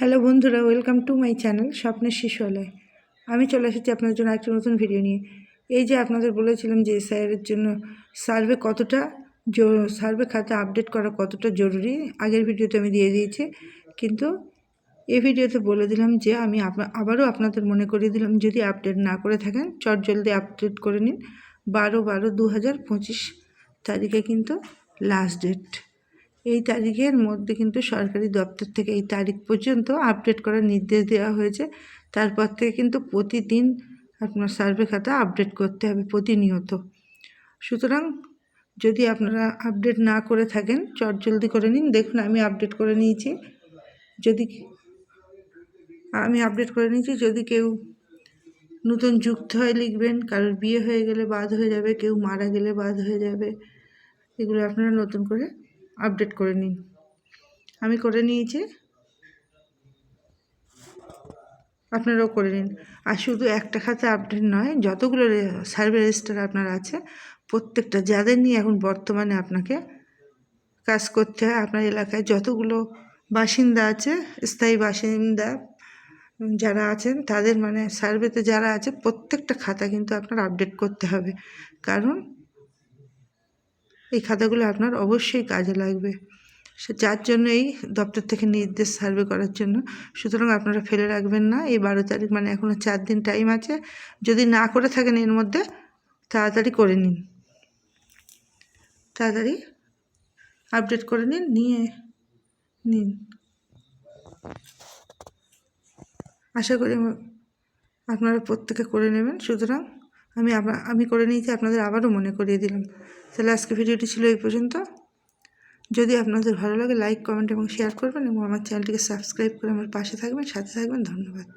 Hello বন্ধুরা, welcome to my channel স্বপ্নের শিশুয়ালয় আমি চলে এসেছি আপনাদের জন্য একটা নতুন ভিডিও নিয়ে। এই যে আপনাদের বলেছিলাম যে স্যারের জন্য সার্ভে কতটা সার্ভে খাতা আপডেট করা কতটা জরুরি, আগের ভিডিওতে আমি দিয়ে দিয়েছি। কিন্তু এই ভিডিওতে বলে দিলাম যে আমি আবারও আপনাদের মনে করিয়ে দিলাম, যদি আপডেট না করে থাকেন, চট জলদি আপডেট করে নিন। বারো বারো দু হাজার পঁচিশ তারিখে কিন্তু লাস্ট ডেট এই তারিখের মধ্যে কিন্তু সরকারি দপ্তর থেকে এই তারিখ পর্যন্ত আপডেট করার নির্দেশ দেওয়া হয়েছে। তারপর থেকে কিন্তু প্রতিদিন আপনার সার্ভে খাতা আপডেট করতে হবে প্রতিনিয়ত। সুতরাং যদি আপনারা আপডেট না করে থাকেন, চট জলদি করে নিন। দেখুন, আমি আপডেট করে নিয়েছি। যদি আমি আপডেট করে নিয়েছি। যদি কেউ নতুন যুক্ত হয় লিখবেন, কারোর বিয়ে হয়ে গেলে বাদ হয়ে যাবে, কেউ মারা গেলে বাদ হয়ে যাবে, এগুলো আপনারা নতুন করে আপডেট করে নিন। আমি করে নিয়েছি। আপনারাও করে নিন। আর শুধু একটা খাতে আপডেট নয়, যতগুলো সার্ভে রেজিস্টার আপনার আছে, প্রত্যেকটা, যাদের নিয়ে এখন বর্তমানে আপনাকে কাজ করতে হয়, আপনার এলাকায় যতগুলো বাসিন্দা আছে, স্থায়ী বাসিন্দা যারা আছেন, তাদের মানে সার্ভেতে যারা আছে, প্রত্যেকটা খাতা কিন্তু আপনার আপডেট করতে হবে। কারণ এই খাতাগুলো আপনার অবশ্যই কাজে লাগবে। সে যার জন্য এই দপ্তর থেকে নির্দেশ সার্ভে করার জন্য। সুতরাং আপনারা ফেলে রাখবেন না। এই বারো তারিখ মানে এখনও চার দিন টাইম আছে। যদি না করে থাকেন এর মধ্যে, তাড়াতাড়ি করে নিন। তাড়াতাড়ি আপডেট করে নিন, নিয়ে নিন। আশা করি আপনারা প্রত্যেকে করে নেবেন। সুতরাং আমি আমি করে নিয়েছি, আপনাদের আবারও মনে করিয়ে দিলাম। তাহলে আজকে ভিডিওটি ছিল এই পর্যন্ত। যদি আপনাদের ভালো লাগে লাইক কমেন্ট এবং শেয়ার করবেন এবং আমার চ্যানেলটিকে সাবস্ক্রাইব করে আমার পাশে থাকবেন। সাথে থাকবেন, ধন্যবাদ।